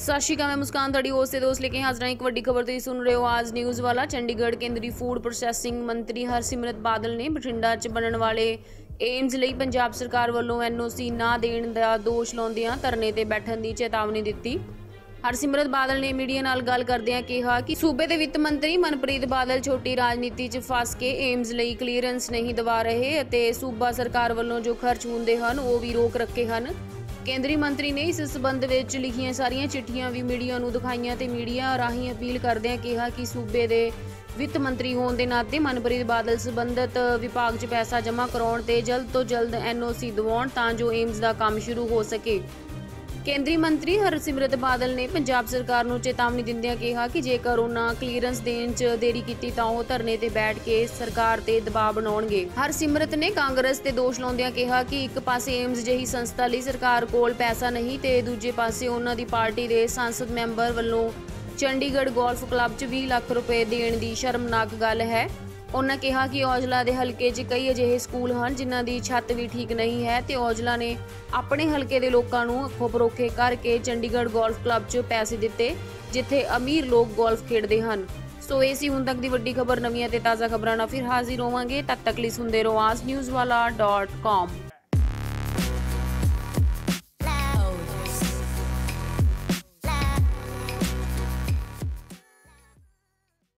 ਸਤਿ ਸ਼੍ਰੀ ਅਕਾਲ, ਮੈਂ ਮੁਸਕਾਨ, ਤੁਹਾਡੀ ਹੋਸਟ ਤੇ ਦੋਸਤ ਲੈ ਕੇ ਹਾਜ਼ਰ ਹਾਂ। ਇੱਕ ਵੱਡੀ ਖਬਰ ਤੁਸੀਂ ਸੁਣ ਰਹੇ ਹੋ ਆਜ ਨਿਊਜ਼ ਵਾਲਾ। ਚੰਡੀਗੜ੍ਹ ਕੇਂਦਰੀ ਫੂਡ ਪ੍ਰੋਸੈਸਿੰਗ ਮੰਤਰੀ ਹਰਸਿਮਰਤ ਬਾਦਲ ਨੇ ਬਠਿੰਡਾ 'ਚ ਬਣਨ ਵਾਲੇ ਏਮਜ਼ ਲਈ ਪੰਜਾਬ ਸਰਕਾਰ ਵੱਲੋਂ ਐਨਓਸੀ ਨਾ ਦੇਣ ਦਾ ਦੋਸ਼ ਲਾਉਂਦਿਆਂ ਧਰਨੇ ਤੇ ਬੈਠਣ ਦੀ ਚੇਤਾਵਨੀ ਦਿੱਤੀ। ਹਰਸਿਮਰਤ ਬਾਦਲ ਨੇ ਮੀਡੀਆ ਨਾਲ ਗੱਲ ਕਰਦਿਆਂ ਕਿਹਾ ਕਿ ਸੂਬੇ ਦੇ ਵਿੱਤ ਮੰਤਰੀ ਮਨਪ੍ਰੀਤ ਬਾਦਲ ਛੋਟੀ ਰਾਜਨੀਤੀ 'ਚ ਫਸ ਕੇ ਏਮਜ਼ ਲਈ ਕਲੀਅਰੈਂਸ ਨਹੀਂ ਦਵਾ ਰਹੇ ਅਤੇ ਸੂਬਾ ਸਰਕਾਰ ਵੱਲੋਂ ਜੋ ਖਰਚ ਹੁੰਦੇ ਹਨ, ਉਹ ਵੀ ਰੋਕ ਰੱਖੇ ਹਨ। ਕੇਂਦਰੀ ਮੰਤਰੀ ਨੇ ਇਸ ਸਬੰਧ ਵਿੱਚ ਲਿਖੀਆਂ ਸਾਰੀਆਂ ਚਿੱਠੀਆਂ ਵੀ ਮੀਡੀਆ ਨੂੰ ਦਿਖਾਈਆਂ ਤੇ ਮੀਡੀਆ ਰਾਹੀਂ ਅਪੀਲ ਕਰਦਿਆਂ ਕਿਹਾ ਕਿ ਸੂਬੇ ਦੇ ਵਿੱਤ ਮੰਤਰੀ ਹੋਣ ਦੇ ਨਾਤੇ ਮਨਪ੍ਰੀਤ ਬਾਦਲ ਸਬੰਧਤ ਵਿਭਾਗ 'ਚ ਪੈਸਾ ਜਮ੍ਹਾਂ ਕਰਾਉਣ ਤੇ ਜਲਦ ਤੋਂ ਜਲਦ ਐਨਓਸੀ ਦਿਵਾਉਣ ਤਾਂ ਜੋ ਏਮਜ਼ ਦਾ ਕੰਮ ਸ਼ੁਰੂ ਹੋ ਸਕੇ। ਕੇਂਦਰੀ ਮੰਤਰੀ ਹਰਸਿਮਰਤ ਬਾਦਲ ਨੇ ਪੰਜਾਬ ਸਰਕਾਰ ਨੂੰ ਚੇਤਾਵਨੀ ਦਿੰਦਿਆਂ ਕਿਹਾ ਕਿ ਜੇਕਰ ਉਹਨਾਂ ਕਲੀਅਰੈਂਸ ਦੇਣ 'ਚ ਦੇਰੀ ਕੀਤੀ ਤਾਂ ਉਹ ਧਰਨੇ ਤੇ ਬੈਠ ਕੇ ਸਰਕਾਰ ਤੇ ਦਬਾਅ ਬਣਾਉਣਗੇ। ਹਰਸਿਮਰਤ ਨੇ ਕਾਂਗਰਸ ਤੇ ਦੋਸ਼ ਲਾਉਂਦਿਆਂ ਕਿਹਾ ਕਿ ਇੱਕ ਪਾਸੇ ਏਮਜ਼ ਜਿਹੀ ਸੰਸਥਾ ਲਈ ਸਰਕਾਰ ਕੋਲ ਪੈਸਾ ਨਹੀਂ ਤੇ ਦੂਜੇ ਪਾਸੇ ਉਹਨਾਂ ਦੀ ਪਾਰਟੀ ਦੇ ਸੰਸਦ ਮੈਂਬਰ ਵੱਲੋਂ ਚੰਡੀਗੜ੍ਹ ਗੋਲਫ ਕਲੱਬ 'ਚ 20 ਲੱਖ ਰੁਪਏ ਦੇਣ ਦੀ ਸ਼ਰਮਨਾਕ ਗੱਲ ਹੈ। ਉਹਨਾਂ ਕਿਹਾ ਕਿ ਔਜਲਾ ਦੇ ਹਲਕੇ 'ਚ ਕਈ ਅਜਿਹੇ ਸਕੂਲ ਹਨ ਜਿਨ੍ਹਾਂ ਦੀ ਛੱਤ ਵੀ ਠੀਕ ਨਹੀਂ ਹੈ ਤੇ ਔਜਲਾ ਨੇ ਆਪਣੇ ਹਲਕੇ ਦੇ ਲੋਕਾਂ ਨੂੰ ਅੱਖੋਂ ਪਰੋਖੇ ਕਰਕੇ ਚੰਡੀਗੜ੍ਹ ਗੋਲਫ ਕਲੱਬ 'ਚ ਪੈਸੇ ਦਿੱਤੇ, ਜਿੱਥੇ ਅਮੀਰ ਲੋਕ ਗੋਲਫ ਖੇਡਦੇ ਹਨ। ਸੋ ਇਹ ਸੀ ਹੁਣ ਤੱਕ ਦੀ ਵੱਡੀ ਖਬਰ, ਨਵੀਆਂ ਤੇ ਤਾਜ਼ਾ ਖਬਰਾਂ ਨਾਲ ਫਿਰ ਹਾਜ਼ਰ ਹੋਵਾਂਗੇ। ਤਦ ਤੱਕ ਲਈ ਸੁਣਦੇ ਰਹੋ ਆਜ